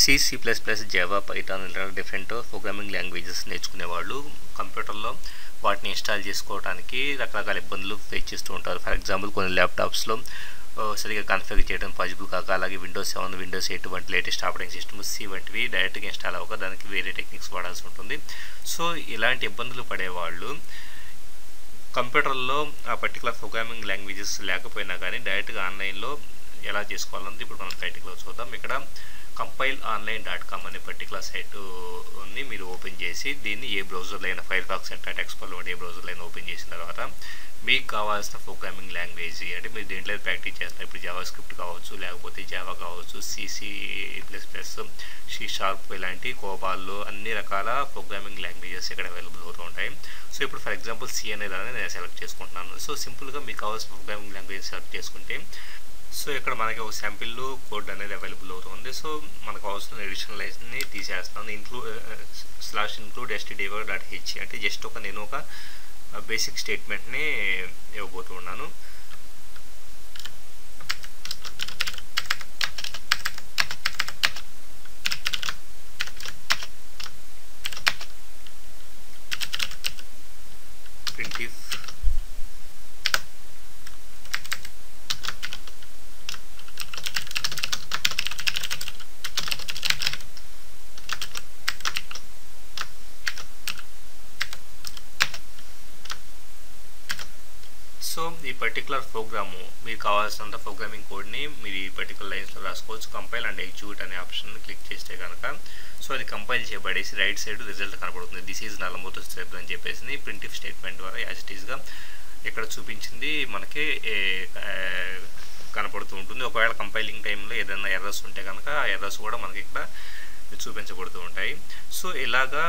C C plus plus Java Python ఇలా different programming languages నేర్చుకునే వాళ్ళు కంప్యూటర్లో వాటిని ఇన్స్టాల్ చేసుకోవడానికి రకరకాల ఇబ్బందులు ఫేస్ చేస్తూ ఉంటారు. ఫర్ ఎగ్జాంపుల్ కొన్ని ల్యాప్టాప్స్లో సరిగా కన్ఫిగర్ చేయడం పాజిబుల్ కాక అలాగే విండోస్ సెవెన్ విండోస్ ఎయిట్ వంటి లేటెస్ట్ ఆపరేటింగ్ సిస్టమ్స్ సి వంటివి డైరెక్ట్గా ఇన్స్టాల్ అవ్వక దానికి వేరే టెక్నిక్స్ వాడాల్సి ఉంటుంది. సో ఇలాంటి ఇబ్బందులు పడేవాళ్ళు కంప్యూటర్లో ఆ పర్టికులర్ ప్రోగ్రామింగ్ లాంగ్వేజెస్ లేకపోయినా కానీ డైరెక్ట్గా ఆన్లైన్లో ఎలా చేసుకోవాలన్నది ఇప్పుడు మనం టైటిల్లో చూద్దాం. ఇక్కడ కంపైల్ ఆన్లైన్ డాట్ కామ్ అనే పర్టికులర్ సైట్ని మీరు ఓపెన్ చేసి దీన్ని ఏ బ్రౌజర్లో అయినా ఫైర్ బాక్స్ ఇంటర్నెట్ ఎక్స్ప్లోర్ వంటి ఏ బ్రౌజర్లో అయినా ఓపెన్ చేసిన తర్వాత మీకు కావాల్సిన ప్రోగ్రామింగ్ లాంగ్వేజ్ అంటే మీరు దేంట్లో ప్రాక్టీస్ చేస్తారు ఇప్పుడు జావా స్క్రిప్ట్ కావచ్చు లేకపోతే జావా కావచ్చు C C plus plus C sharp ఇలాంటి కోపాలు అన్ని రకాల ప్రోగ్రామింగ్ లాంగ్వేజెస్ ఇక్కడ అవైలబుల్ అవుతూ ఉంటాయి. సో ఇప్పుడు ఫర్ ఎగ్జాంపుల్ సి అనేది నేను సెలెక్ట్ చేసుకుంటున్నాను. సో సింపుల్గా మీకు కావాల్సిన ప్రోగ్రామింగ్ లాంగ్వేజ్ సెలెక్ట్ చేసుకుంటే సో ఇక్కడ మనకి ఒక శాంపిల్ కోడ్ అనేది అవైలబుల్ అవుతుంది సో మనకు అవసరం ఎడిషనల్ లైసెన్స్ని తీసేస్తాను include slash include stdio dot H అంటే జస్ట్ ఒక నేను ఒక uh, బేసిక్ స్టేట్మెంట్ని ఇవ్వబోతూ ఉన్నాను. ప్రింటిఫ్ సో ఈ పర్టికులర్ ప్రోగ్రాము మీకు కావాల్సినంత ప్రోగ్రామింగ్ కోడ్ని మీరు ఈ పర్టికులర్ లైన్స్లో రాసుకోవచ్చు. కంపైల్ అండ్ ఎగ్జిక్యూట్ అనే ఆప్షన్ క్లిక్ చేస్తే కనుక సో అది కంపైల్ చేయబడేసి రైట్ సైడ్ రిజల్ట్ కనబడుతుంది. దిస్ ఈజ్ నల్లమూత స్టెప్ అని చెప్పేసి ప్రింటిఫ్ స్టేట్మెంట్ ద్వారా యాజ్ ఇట్ ఈస్గా ఇక్కడ చూపించింది మనకి కనపడుతూ ఉంటుంది. ఒకవేళ కంపైలింగ్ టైంలో ఏదైనా ఎర్రర్స్ ఉంటే కనుక ఆ ఎర్రర్స్ కూడా మనకి ఇక్కడ చూపించబడుతూ ఉంటాయి. సో ఇలాగా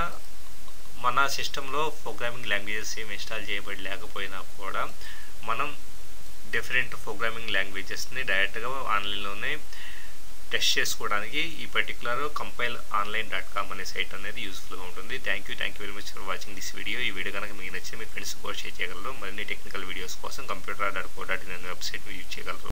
మన సిస్టంలో ప్రోగ్రామింగ్ లాంగ్వేజెస్ ఏమి ఇన్స్టాల్ చేయబడి లేకపోయినా కూడా మనం డిఫరెంట్ ప్రోగ్రామింగ్ లాంగ్వేజెస్ని డైరెక్ట్గా ఆన్లైన్లోనే టెస్ట్ చేసుకోవడానికి ఈ particular compile online dot com అనే సైట్ అనేది యూస్ఫుల్గా ఉంటుంది. Thank you thank you very much for watching this video ఈ వీడియో కనుక మీకు నచ్చితే మీ ఫ్రెండ్స్ కూడా షేర్ చేయగలరు. మరిన్ని టెక్నికల్ వీడియోస్ కోసం computer dot co dot in అనే వెబ్సైట్ యూజ్ చేయగలరు.